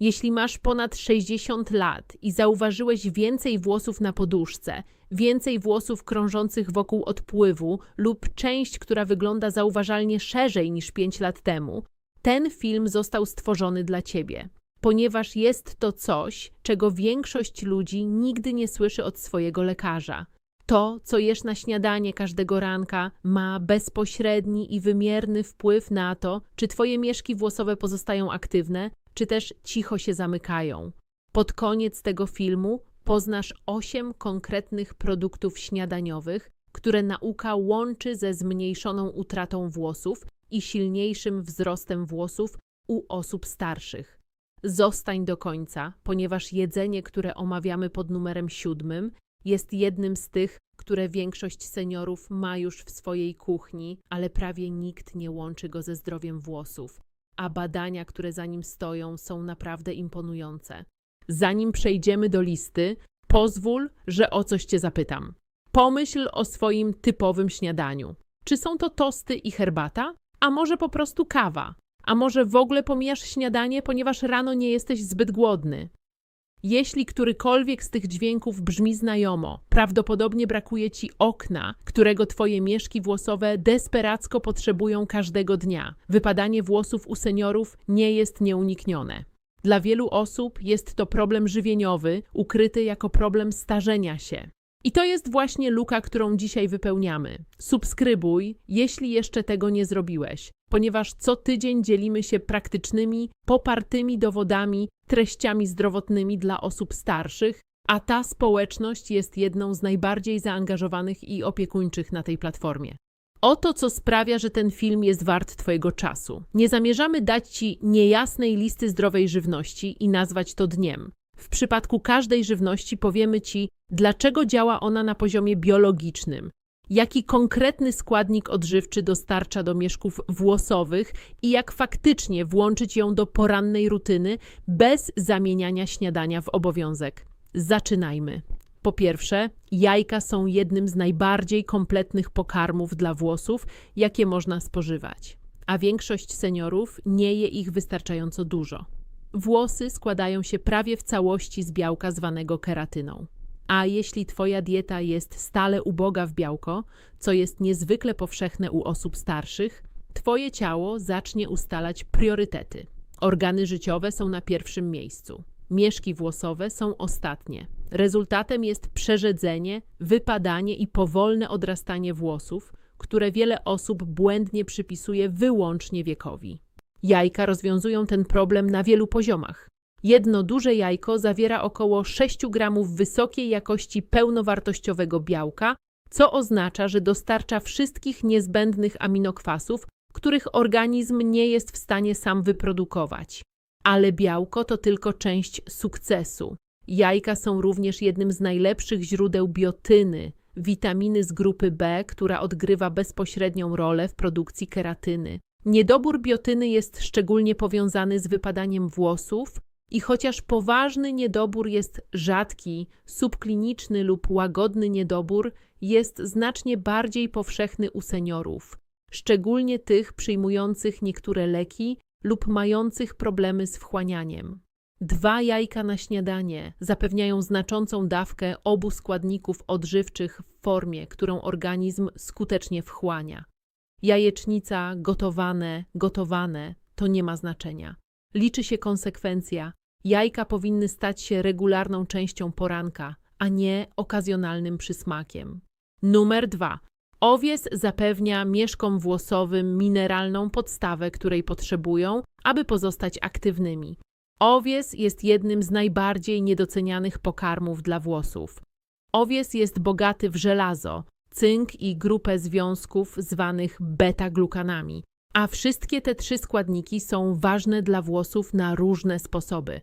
Jeśli masz ponad 60 lat i zauważyłeś więcej włosów na poduszce, więcej włosów krążących wokół odpływu lub część, która wygląda zauważalnie szerzej niż 5 lat temu, ten film został stworzony dla ciebie, ponieważ jest to coś, czego większość ludzi nigdy nie słyszy od swojego lekarza. To, co jesz na śniadanie każdego ranka, ma bezpośredni i wymierny wpływ na to, czy twoje mieszki włosowe pozostają aktywne, czy też cicho się zamykają. Pod koniec tego filmu poznasz 8 konkretnych produktów śniadaniowych, które nauka łączy ze zmniejszoną utratą włosów i silniejszym wzrostem włosów u osób starszych. Zostań do końca, ponieważ jedzenie, które omawiamy pod numerem siódmym, jest jednym z tych, które większość seniorów ma już w swojej kuchni, ale prawie nikt nie łączy go ze zdrowiem włosów. A badania, które za nim stoją, są naprawdę imponujące. Zanim przejdziemy do listy, pozwól, że o coś Cię zapytam. Pomyśl o swoim typowym śniadaniu. Czy są to tosty i herbata? A może po prostu kawa? A może w ogóle pomijasz śniadanie, ponieważ rano nie jesteś zbyt głodny? Jeśli którykolwiek z tych dźwięków brzmi znajomo, prawdopodobnie brakuje ci okna, którego twoje mieszki włosowe desperacko potrzebują każdego dnia. Wypadanie włosów u seniorów nie jest nieuniknione. Dla wielu osób jest to problem żywieniowy, ukryty jako problem starzenia się. I to jest właśnie luka, którą dzisiaj wypełniamy. Subskrybuj, jeśli jeszcze tego nie zrobiłeś, ponieważ co tydzień dzielimy się praktycznymi, popartymi dowodami, treściami zdrowotnymi dla osób starszych, a ta społeczność jest jedną z najbardziej zaangażowanych i opiekuńczych na tej platformie. Oto co sprawia, że ten film jest wart Twojego czasu. Nie zamierzamy dać Ci niejasnej listy zdrowej żywności i nazwać to dniem. W przypadku każdej żywności powiemy Ci, dlaczego działa ona na poziomie biologicznym, jaki konkretny składnik odżywczy dostarcza do mieszków włosowych i jak faktycznie włączyć ją do porannej rutyny bez zamieniania śniadania w obowiązek. Zaczynajmy. Po pierwsze, jajka są jednym z najbardziej kompletnych pokarmów dla włosów, jakie można spożywać, a większość seniorów nie je ich wystarczająco dużo. Włosy składają się prawie w całości z białka zwanego keratyną. A jeśli Twoja dieta jest stale uboga w białko, co jest niezwykle powszechne u osób starszych, Twoje ciało zacznie ustalać priorytety. Organy życiowe są na pierwszym miejscu. Mieszki włosowe są ostatnie. Rezultatem jest przerzedzenie, wypadanie i powolne odrastanie włosów, które wiele osób błędnie przypisuje wyłącznie wiekowi. Jajka rozwiązują ten problem na wielu poziomach. Jedno duże jajko zawiera około 6 gramów wysokiej jakości pełnowartościowego białka, co oznacza, że dostarcza wszystkich niezbędnych aminokwasów, których organizm nie jest w stanie sam wyprodukować. Ale białko to tylko część sukcesu. Jajka są również jednym z najlepszych źródeł biotyny, witaminy z grupy B, która odgrywa bezpośrednią rolę w produkcji keratyny. Niedobór biotyny jest szczególnie powiązany z wypadaniem włosów i chociaż poważny niedobór jest rzadki, subkliniczny lub łagodny niedobór jest znacznie bardziej powszechny u seniorów, szczególnie tych przyjmujących niektóre leki lub mających problemy z wchłanianiem. Dwa jajka na śniadanie zapewniają znaczącą dawkę obu składników odżywczych w formie, którą organizm skutecznie wchłania. Jajecznica, gotowane, gotowane to nie ma znaczenia. Liczy się konsekwencja. Jajka powinny stać się regularną częścią poranka, a nie okazjonalnym przysmakiem. Numer dwa. Owies zapewnia mieszkom włosowym mineralną podstawę, której potrzebują, aby pozostać aktywnymi. Owies jest jednym z najbardziej niedocenianych pokarmów dla włosów. Owies jest bogaty w żelazo, cynk i grupę związków zwanych beta-glukanami, a wszystkie te trzy składniki są ważne dla włosów na różne sposoby.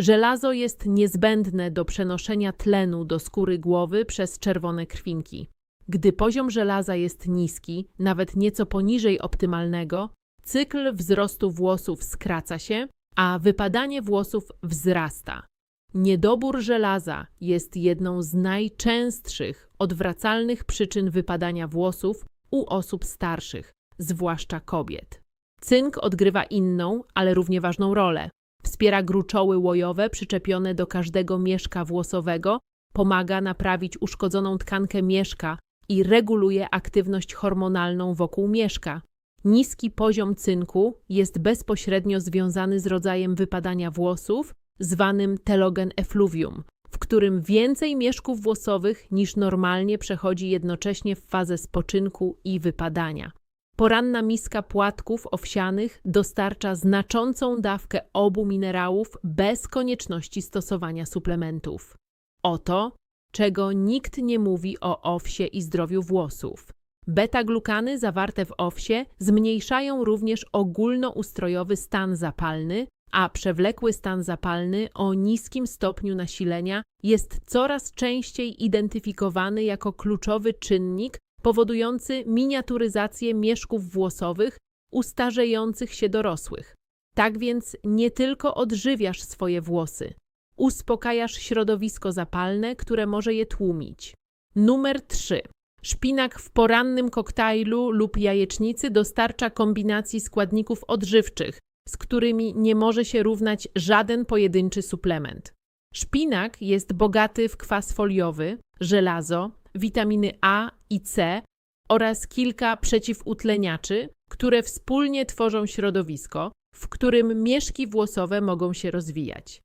Żelazo jest niezbędne do przenoszenia tlenu do skóry głowy przez czerwone krwinki. Gdy poziom żelaza jest niski, nawet nieco poniżej optymalnego, cykl wzrostu włosów skraca się, a wypadanie włosów wzrasta. Niedobór żelaza jest jedną z najczęstszych odwracalnych przyczyn wypadania włosów u osób starszych, zwłaszcza kobiet. Cynk odgrywa inną, ale równie ważną rolę. Wspiera gruczoły łojowe przyczepione do każdego mieszka włosowego, pomaga naprawić uszkodzoną tkankę mieszka i reguluje aktywność hormonalną wokół mieszka. Niski poziom cynku jest bezpośrednio związany z rodzajem wypadania włosów, zwanym telogen effluvium, w którym więcej mieszków włosowych niż normalnie przechodzi jednocześnie w fazę spoczynku i wypadania. Poranna miska płatków owsianych dostarcza znaczącą dawkę obu minerałów bez konieczności stosowania suplementów. Oto, czego nikt nie mówi o owsie i zdrowiu włosów. Beta-glukany zawarte w owsie zmniejszają również ogólnoustrojowy stan zapalny, a przewlekły stan zapalny o niskim stopniu nasilenia jest coraz częściej identyfikowany jako kluczowy czynnik powodujący miniaturyzację mieszków włosowych u starzejących się dorosłych. Tak więc nie tylko odżywiasz swoje włosy, uspokajasz środowisko zapalne, które może je tłumić. Numer 3. Szpinak w porannym koktajlu lub jajecznicy dostarcza kombinacji składników odżywczych, z którymi nie może się równać żaden pojedynczy suplement. Szpinak jest bogaty w kwas foliowy, żelazo, witaminy A i C oraz kilka przeciwutleniaczy, które wspólnie tworzą środowisko, w którym mieszki włosowe mogą się rozwijać.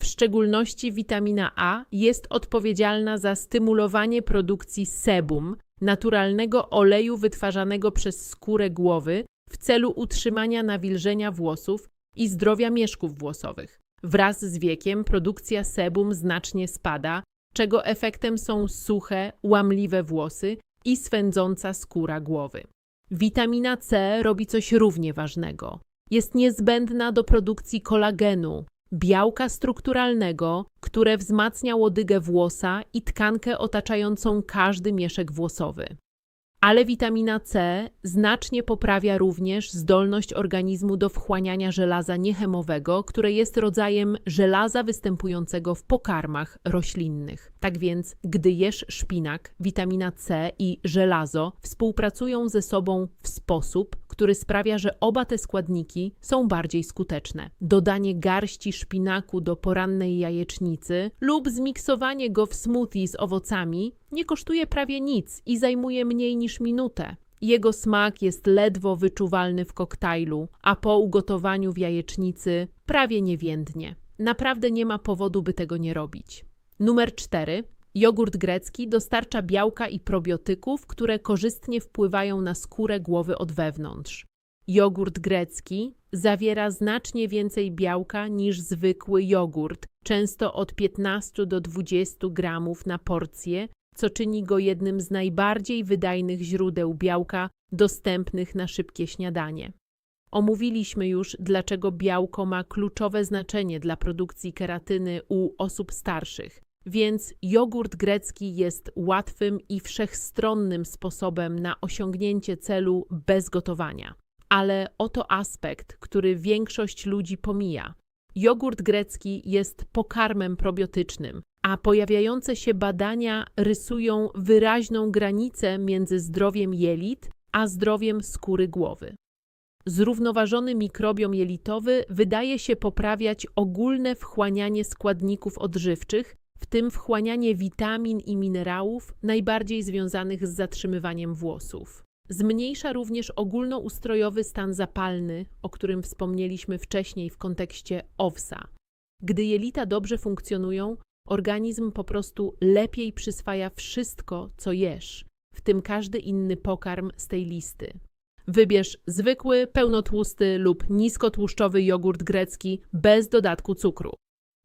W szczególności witamina A jest odpowiedzialna za stymulowanie produkcji sebum, naturalnego oleju wytwarzanego przez skórę głowy w celu utrzymania nawilżenia włosów i zdrowia mieszków włosowych. Wraz z wiekiem produkcja sebum znacznie spada, czego efektem są suche, łamliwe włosy i swędząca skóra głowy. Witamina C robi coś równie ważnego. Jest niezbędna do produkcji kolagenu, białka strukturalnego, które wzmacnia łodygę włosa i tkankę otaczającą każdy mieszek włosowy. Ale witamina C znacznie poprawia również zdolność organizmu do wchłaniania żelaza niechemowego, które jest rodzajem żelaza występującego w pokarmach roślinnych. Tak więc, gdy jesz szpinak, witamina C i żelazo współpracują ze sobą w sposób, który sprawia, że oba te składniki są bardziej skuteczne. Dodanie garści szpinaku do porannej jajecznicy lub zmiksowanie go w smoothie z owocami nie kosztuje prawie nic i zajmuje mniej niż minutę. Jego smak jest ledwo wyczuwalny w koktajlu, a po ugotowaniu w jajecznicy prawie niewiędnie. Naprawdę nie ma powodu, by tego nie robić. Numer 4. Jogurt grecki dostarcza białka i probiotyków, które korzystnie wpływają na skórę głowy od wewnątrz. Jogurt grecki zawiera znacznie więcej białka niż zwykły jogurt, często od 15 do 20 gramów na porcję, co czyni go jednym z najbardziej wydajnych źródeł białka dostępnych na szybkie śniadanie. Omówiliśmy już, dlaczego białko ma kluczowe znaczenie dla produkcji keratyny u osób starszych, więc jogurt grecki jest łatwym i wszechstronnym sposobem na osiągnięcie celu bez gotowania. Ale oto aspekt, który większość ludzi pomija. Jogurt grecki jest pokarmem probiotycznym, a pojawiające się badania rysują wyraźną granicę między zdrowiem jelit a zdrowiem skóry głowy. Zrównoważony mikrobiom jelitowy wydaje się poprawiać ogólne wchłanianie składników odżywczych, w tym wchłanianie witamin i minerałów najbardziej związanych z zatrzymywaniem włosów. Zmniejsza również ogólnoustrojowy stan zapalny, o którym wspomnieliśmy wcześniej w kontekście owsa. Gdy jelita dobrze funkcjonują, organizm po prostu lepiej przyswaja wszystko, co jesz, w tym każdy inny pokarm z tej listy. Wybierz zwykły, pełnotłusty lub niskotłuszczowy jogurt grecki bez dodatku cukru.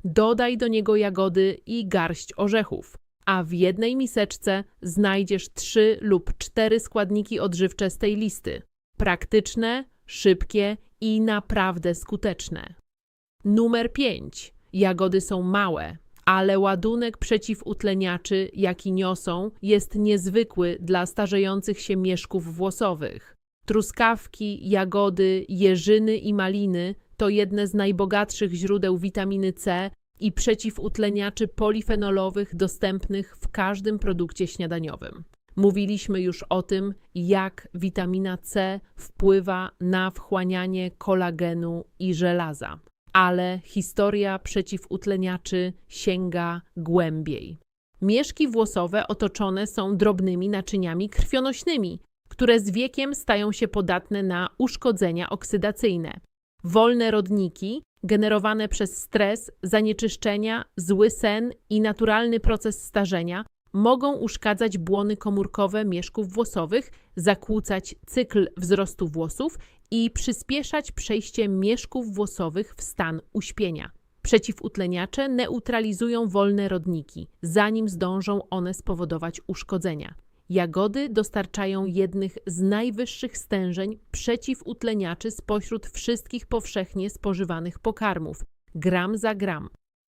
Dodaj do niego jagody i garść orzechów, a w jednej miseczce znajdziesz trzy lub cztery składniki odżywcze z tej listy. Praktyczne, szybkie i naprawdę skuteczne. Numer 5. Jagody są małe, ale ładunek przeciwutleniaczy, jaki niosą, jest niezwykły dla starzejących się mieszków włosowych. Truskawki, jagody, jeżyny i maliny to jedne z najbogatszych źródeł witaminy C i przeciwutleniaczy polifenolowych dostępnych w każdym produkcie śniadaniowym. Mówiliśmy już o tym, jak witamina C wpływa na wchłanianie kolagenu i żelaza. Ale historia przeciwutleniaczy sięga głębiej. Mieszki włosowe otoczone są drobnymi naczyniami krwionośnymi, które z wiekiem stają się podatne na uszkodzenia oksydacyjne. Wolne rodniki, generowane przez stres, zanieczyszczenia, zły sen i naturalny proces starzenia, mogą uszkadzać błony komórkowe mieszków włosowych, zakłócać cykl wzrostu włosów i przyspieszać przejście mieszków włosowych w stan uśpienia. Przeciwutleniacze neutralizują wolne rodniki, zanim zdążą one spowodować uszkodzenia. Jagody dostarczają jednych z najwyższych stężeń przeciwutleniaczy spośród wszystkich powszechnie spożywanych pokarmów, gram za gram.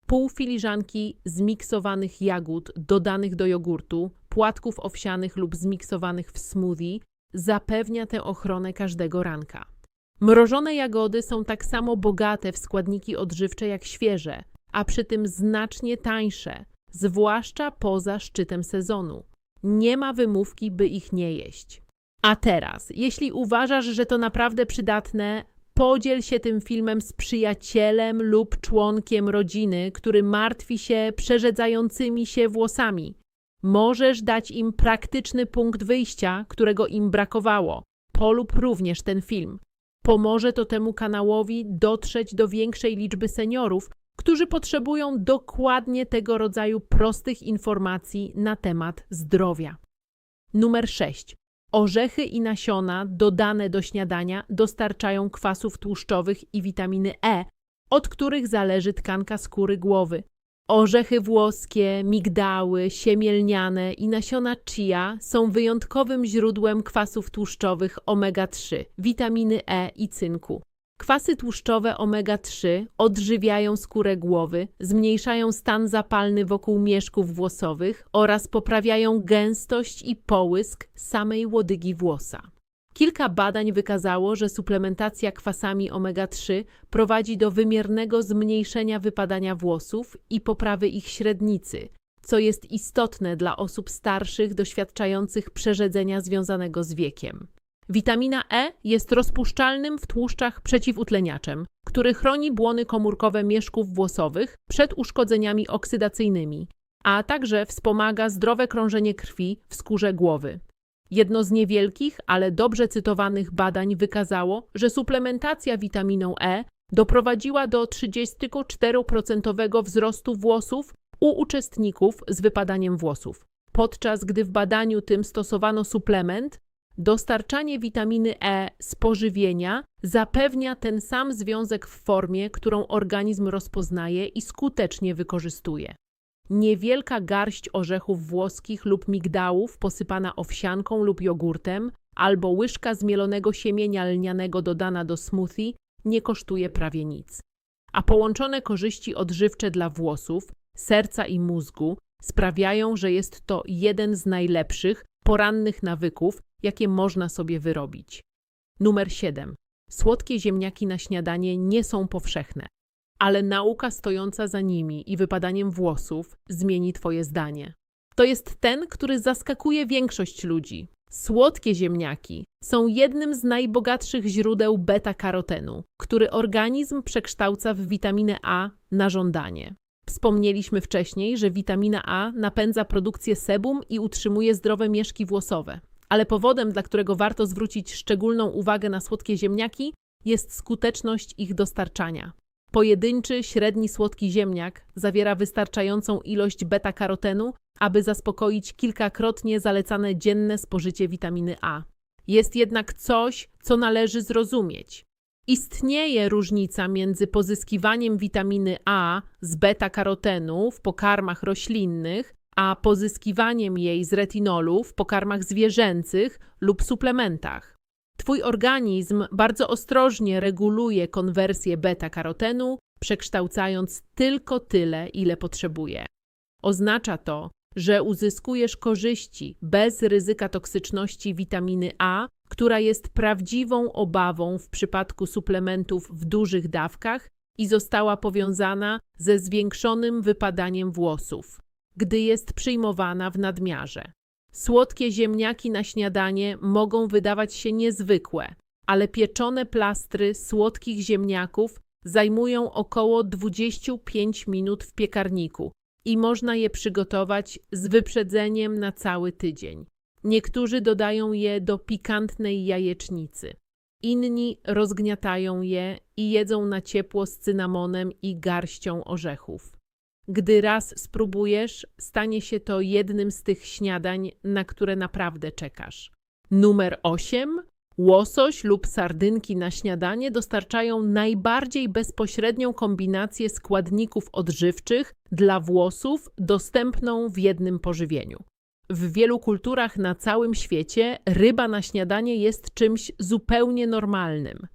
Pół filiżanki zmiksowanych jagód dodanych do jogurtu, płatków owsianych lub zmiksowanych w smoothie zapewnia tę ochronę każdego ranka. Mrożone jagody są tak samo bogate w składniki odżywcze jak świeże, a przy tym znacznie tańsze, zwłaszcza poza szczytem sezonu. Nie ma wymówki, by ich nie jeść. A teraz, jeśli uważasz, że to naprawdę przydatne, podziel się tym filmem z przyjacielem lub członkiem rodziny, który martwi się przerzedzającymi się włosami. Możesz dać im praktyczny punkt wyjścia, którego im brakowało. Polub również ten film. Pomoże to temu kanałowi dotrzeć do większej liczby seniorów, którzy potrzebują dokładnie tego rodzaju prostych informacji na temat zdrowia. Numer 6. Orzechy i nasiona dodane do śniadania dostarczają kwasów tłuszczowych i witaminy E, od których zależy tkanka skóry głowy. Orzechy włoskie, migdały, siemielniane i nasiona chia są wyjątkowym źródłem kwasów tłuszczowych omega-3, witaminy E i cynku. Kwasy tłuszczowe omega-3 odżywiają skórę głowy, zmniejszają stan zapalny wokół mieszków włosowych oraz poprawiają gęstość i połysk samej łodygi włosa. Kilka badań wykazało, że suplementacja kwasami omega-3 prowadzi do wymiernego zmniejszenia wypadania włosów i poprawy ich średnicy, co jest istotne dla osób starszych doświadczających przerzedzenia związanego z wiekiem. Witamina E jest rozpuszczalnym w tłuszczach przeciwutleniaczem, który chroni błony komórkowe mieszków włosowych przed uszkodzeniami oksydacyjnymi, a także wspomaga zdrowe krążenie krwi w skórze głowy. Jedno z niewielkich, ale dobrze cytowanych badań wykazało, że suplementacja witaminą E doprowadziła do 34% wzrostu włosów u uczestników z wypadaniem włosów. Podczas gdy w badaniu tym stosowano suplement, dostarczanie witaminy E z pożywienia zapewnia ten sam związek w formie, którą organizm rozpoznaje i skutecznie wykorzystuje. Niewielka garść orzechów włoskich lub migdałów posypana owsianką lub jogurtem, albo łyżka zmielonego siemienia lnianego dodana do smoothie nie kosztuje prawie nic. A połączone korzyści odżywcze dla włosów, serca i mózgu sprawiają, że jest to jeden z najlepszych porannych nawyków, jakie można sobie wyrobić. Numer 7. Słodkie ziemniaki na śniadanie nie są powszechne, ale nauka stojąca za nimi i wypadaniem włosów zmieni Twoje zdanie. To jest ten, który zaskakuje większość ludzi. Słodkie ziemniaki są jednym z najbogatszych źródeł beta-karotenu, który organizm przekształca w witaminę A na żądanie. Wspomnieliśmy wcześniej, że witamina A napędza produkcję sebum i utrzymuje zdrowe mieszki włosowe. Ale powodem, dla którego warto zwrócić szczególną uwagę na słodkie ziemniaki, jest skuteczność ich dostarczania. Pojedynczy, średni słodki ziemniak zawiera wystarczającą ilość beta-karotenu, aby zaspokoić kilkakrotnie zalecane dzienne spożycie witaminy A. Jest jednak coś, co należy zrozumieć. Istnieje różnica między pozyskiwaniem witaminy A z beta-karotenu w pokarmach roślinnych, a pozyskiwaniem jej z retinolu w pokarmach zwierzęcych lub suplementach. Twój organizm bardzo ostrożnie reguluje konwersję beta-karotenu, przekształcając tylko tyle, ile potrzebuje. Oznacza to, że uzyskujesz korzyści bez ryzyka toksyczności witaminy A, która jest prawdziwą obawą w przypadku suplementów w dużych dawkach i została powiązana ze zwiększonym wypadaniem włosów, gdy jest przyjmowana w nadmiarze. Słodkie ziemniaki na śniadanie mogą wydawać się niezwykłe, ale pieczone plastry słodkich ziemniaków Zajmują około 25 minut w piekarniku i można je przygotować z wyprzedzeniem na cały tydzień. Niektórzy dodają je do pikantnej jajecznicy. Inni rozgniatają je i jedzą na ciepło z cynamonem i garścią orzechów. Gdy raz spróbujesz, stanie się to jednym z tych śniadań, na które naprawdę czekasz. Numer 8. Łosoś lub sardynki na śniadanie dostarczają najbardziej bezpośrednią kombinację składników odżywczych dla włosów dostępną w jednym pożywieniu. W wielu kulturach na całym świecie ryba na śniadanie jest czymś zupełnie normalnym.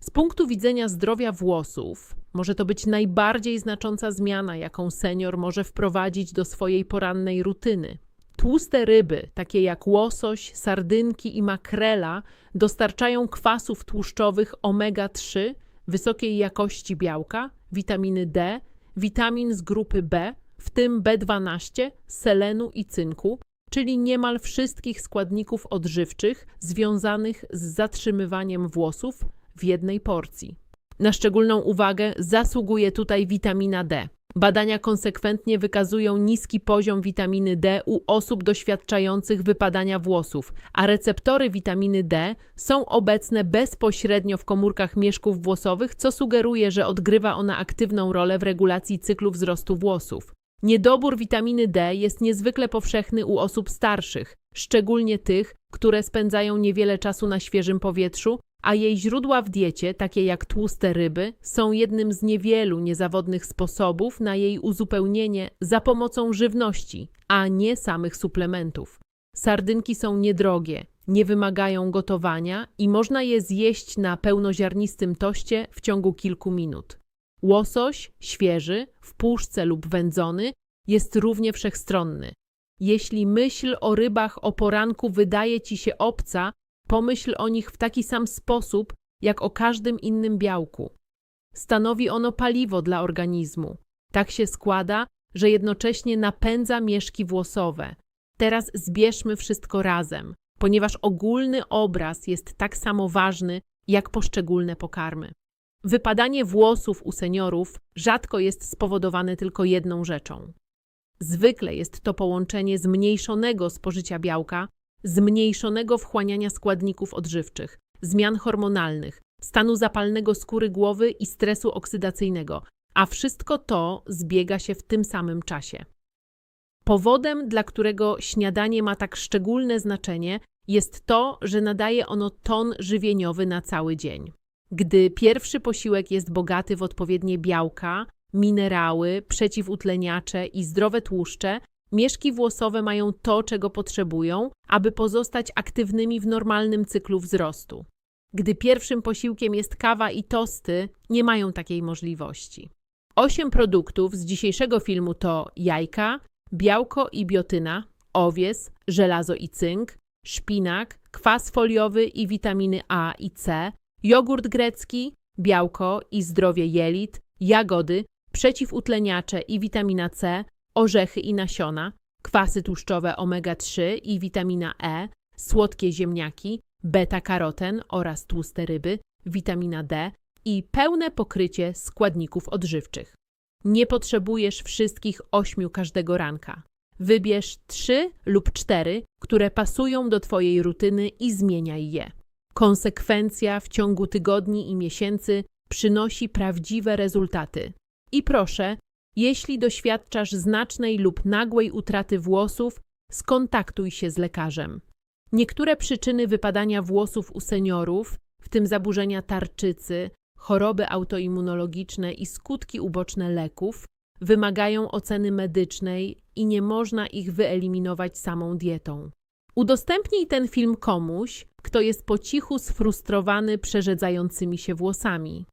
Z punktu widzenia zdrowia włosów, może to być najbardziej znacząca zmiana, jaką senior może wprowadzić do swojej porannej rutyny. Tłuste ryby, takie jak łosoś, sardynki i makrela, dostarczają kwasów tłuszczowych omega-3, wysokiej jakości białka, witaminy D, witamin z grupy B, w tym B12, selenu i cynku, czyli niemal wszystkich składników odżywczych związanych z zatrzymywaniem włosów w jednej porcji. Na szczególną uwagę zasługuje tutaj witamina D. Badania konsekwentnie wykazują niski poziom witaminy D u osób doświadczających wypadania włosów, a receptory witaminy D są obecne bezpośrednio w komórkach mieszków włosowych, co sugeruje, że odgrywa ona aktywną rolę w regulacji cyklu wzrostu włosów. Niedobór witaminy D jest niezwykle powszechny u osób starszych, szczególnie tych, które spędzają niewiele czasu na świeżym powietrzu, a jej źródła w diecie, takie jak tłuste ryby, są jednym z niewielu niezawodnych sposobów na jej uzupełnienie za pomocą żywności, a nie samych suplementów. Sardynki są niedrogie, nie wymagają gotowania i można je zjeść na pełnoziarnistym toście w ciągu kilku minut. Łosoś, świeży, w puszce lub wędzony, jest równie wszechstronny. Jeśli myśl o rybach o poranku wydaje ci się obca, pomyśl o nich w taki sam sposób, jak o każdym innym białku. Stanowi ono paliwo dla organizmu. Tak się składa, że jednocześnie napędza mieszki włosowe. Teraz zbierzmy wszystko razem, ponieważ ogólny obraz jest tak samo ważny jak poszczególne pokarmy. Wypadanie włosów u seniorów rzadko jest spowodowane tylko jedną rzeczą. Zwykle jest to połączenie zmniejszonego spożycia białka, zmniejszonego wchłaniania składników odżywczych, zmian hormonalnych, stanu zapalnego skóry głowy i stresu oksydacyjnego, a wszystko to zbiega się w tym samym czasie. Powodem, dla którego śniadanie ma tak szczególne znaczenie, jest to, że nadaje ono ton żywieniowy na cały dzień. Gdy pierwszy posiłek jest bogaty w odpowiednie białka, minerały, przeciwutleniacze i zdrowe tłuszcze, mieszki włosowe mają to, czego potrzebują, aby pozostać aktywnymi w normalnym cyklu wzrostu. Gdy pierwszym posiłkiem jest kawa i tosty, nie mają takiej możliwości. Osiem produktów z dzisiejszego filmu to jajka, białko i biotyna, owies, żelazo i cynk, szpinak, kwas foliowy i witaminy A i C, jogurt grecki, białko i zdrowie jelit, jagody, przeciwutleniacze i witamina C, orzechy i nasiona, kwasy tłuszczowe omega-3 i witamina E, słodkie ziemniaki, beta-karoten oraz tłuste ryby, witamina D i pełne pokrycie składników odżywczych. Nie potrzebujesz wszystkich ośmiu każdego ranka. Wybierz trzy lub cztery, które pasują do Twojej rutyny i zmieniaj je. Konsekwencja w ciągu tygodni i miesięcy przynosi prawdziwe rezultaty. I proszę, jeśli doświadczasz znacznej lub nagłej utraty włosów, skontaktuj się z lekarzem. Niektóre przyczyny wypadania włosów u seniorów, w tym zaburzenia tarczycy, choroby autoimmunologiczne i skutki uboczne leków, wymagają oceny medycznej i nie można ich wyeliminować samą dietą. Udostępnij ten film komuś, kto jest po cichu sfrustrowany przerzedzającymi się włosami.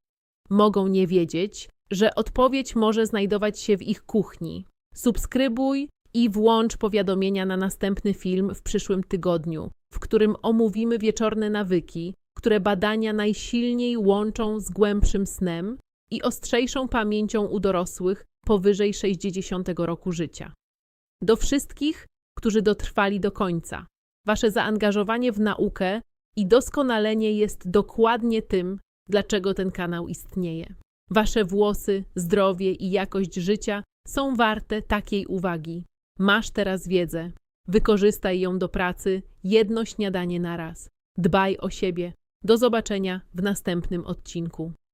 Mogą nie wiedzieć, że odpowiedź może znajdować się w ich kuchni. Subskrybuj i włącz powiadomienia na następny film w przyszłym tygodniu, w którym omówimy wieczorne nawyki, które badania najsilniej łączą z głębszym snem i ostrzejszą pamięcią u dorosłych powyżej 60 roku życia. Do wszystkich, którzy dotrwali do końca. Wasze zaangażowanie w naukę i doskonalenie jest dokładnie tym, dlaczego ten kanał istnieje. Wasze włosy, zdrowie i jakość życia są warte takiej uwagi. Masz teraz wiedzę. Wykorzystaj ją do pracy, jedno śniadanie na raz. Dbaj o siebie. Do zobaczenia w następnym odcinku.